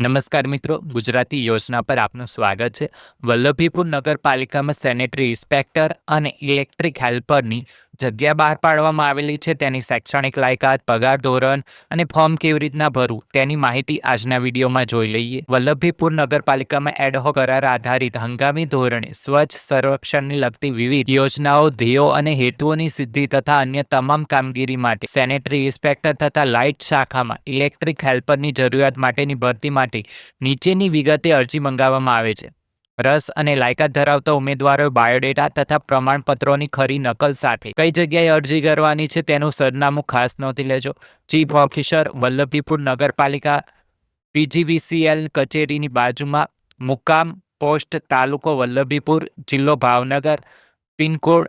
નમસ્કાર મિત્રો, ગુજરાતી યોજના પર આપનું સ્વાગત છે. વલ્લભીપુર નગરપાલિકામાં સેનેટરી ઇન્સ્પેક્ટર અને ઇલેક્ટ્રિક હેલ્પરની જગ્યા બહાર પાડવામાં આવેલી છે. તેની શૈક્ષણિક લાયકાત, પગાર ધોરણ અને ફોર્મ કેવી રીતના ભરવું તેની માહિતી આજના વિડીયોમાં જોઈ લઈએ. વલ્લભીપુર નગરપાલિકામાં એડહો કરાર આધારિત હંગામી ધોરણે સ્વચ્છ સંરક્ષણની લગતી વિવિધ યોજનાઓ, ધ્યેયો અને હેતુઓની સિદ્ધિ તથા અન્ય તમામ કામગીરી માટે સેનેટરી ઇન્સ્પેક્ટર તથા લાઇટ શાખામાં ઇલેક્ટ્રિક હેલ્પરની જરૂરિયાત માટેની ભરતી માટે નીચેની વિગતે અરજી મંગાવવામાં આવે છે. રસ અને લાયકાત ધરાવતા ઉમેદવારોએ બાયોડેટા તથા પ્રમાણપત્રોની ખરી નકલ સાથે કઈ જગ્યાએ અરજી કરવાની છે તેનું સરનામું ખાસ નોંધી લેજો. ચીફ ઓફિસર વલ્લભીપુર નગરપાલિકા પીજીવીસીએલ કચેરીની બાજુમાં મુકામ પોસ્ટ તાલુકો વલ્લભીપુર જિલ્લો ભાવનગર પિનકોડ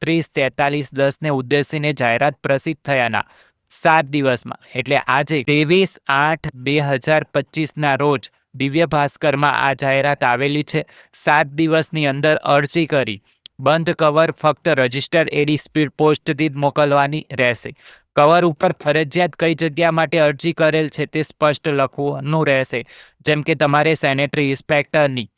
ત્રીસ તેતાલીસ દસને ઉદ્દેશીને જાહેરાત પ્રસિદ્ધ થયાના સાત દિવસમાં. એટલે આજે ત્રેવીસ આઠ બે હજાર પચીસના રોજ દિવ્ય ભાસ્કરમાં આ જાહેરાત આવેલી છે. સાત દિવસની અંદર અરજી કરી. બંધ કવર ફક્ત રજિસ્ટર એડી સ્પીડ પોસ્ટથી જ મોકલવાની રહેશે. કવર ઉપર ફરજિયાત કઈ જગ્યા માટે અરજી કરેલ છે તે સ્પષ્ટ લખવાનું રહેશે. જેમ કે તમારે સેનેટરી ઇન્સ્પેક્ટરની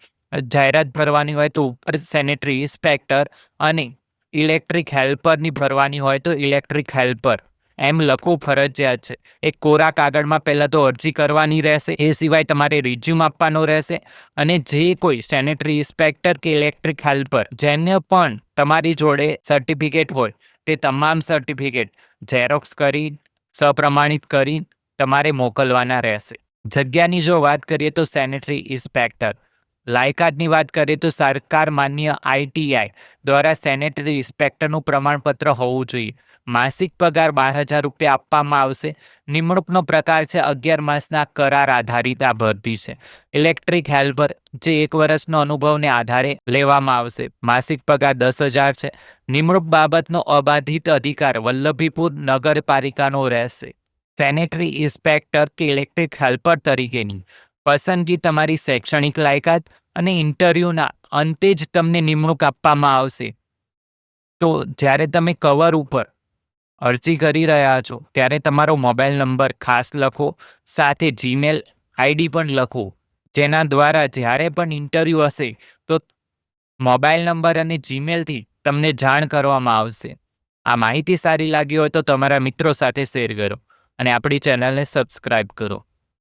જાહેરાત ભરવાની હોય તો ઉપર સેનેટરી ઇન્સ્પેક્ટર અને ઇલેક્ટ્રિક હેલ્પરની ભરવાની હોય તો ઇલેક્ટ્રિક હેલ્પર. એમ લખવું ફરજિયાત છે. એ કોરા કાગળમાં પહેલાં તો અરજી કરવાની રહેશે, એ સિવાય તમારે રિઝ્યુમ આપવાનો રહેશે અને જે કોઈ સેનેટરી ઇન્સ્પેક્ટર કે ઇલેક્ટ્રિક હેલ્પર જેને પણ તમારી જોડે સર્ટિફિકેટ હોય, તે તમામ સર્ટિફિકેટ ઝેરોક્સ કરી, સપ્રમાણિત કરી તમારે મોકલવાના રહેશે. જગ્યાની જો વાત કરીએ તો સેનેટરી ઇન્સ્પેક્ટર લાયકાતની વાત કરીએ તો સરકાર માન્ય આઈટીઆઈ દ્વારા સેનેટરી ઇન્સ્પેક્ટરનું પ્રમાણપત્ર હોવું જોઈએ. માસિક પગાર બાર હજાર રૂપિયા આપવામાં આવશે. નિમણૂકનો પ્રકાર છે અગિયાર માસના કરાર આધારિત આ ભરતી છે. ઇલેક્ટ્રિક હેલ્પર જે એક વર્ષનો અનુભવને આધારે લેવામાં આવશે. માસિક પગાર દસ હજાર છે. નિમણૂક બાબતનો અબાધિત અધિકાર વલ્લભીપુર નગરપાલિકાનો રહેશે. સેનેટરી ઇન્સ્પેક્ટર કે ઇલેક્ટ્રિક હેલ્પર તરીકેની પસંદગી તમારી શૈક્ષણિક લાયકાત અને ઇન્ટરવ્યૂના અંતે જ તમને નિમણૂક આપવામાં આવશે. તો જ્યારે તમે કવર ઉપર અરજી કરી રહ્યા છો, ત્યારે તમારો મોબાઈલ નંબર ખાસ લખો, સાથે જીમેલ આઈડી પણ લખો, જેના દ્વારા જ્યારે પણ ઇન્ટરવ્યૂ હશે, તો મોબાઈલ નંબર અને જીમેલથી તમને જાણ કરવામાં આવશે. આ માહિતી સારી લાગી હોય તો તમારા મિત્રો સાથે શેર કરો અને આપણી ચેનલને સબસ્ક્રાઈબ કરો.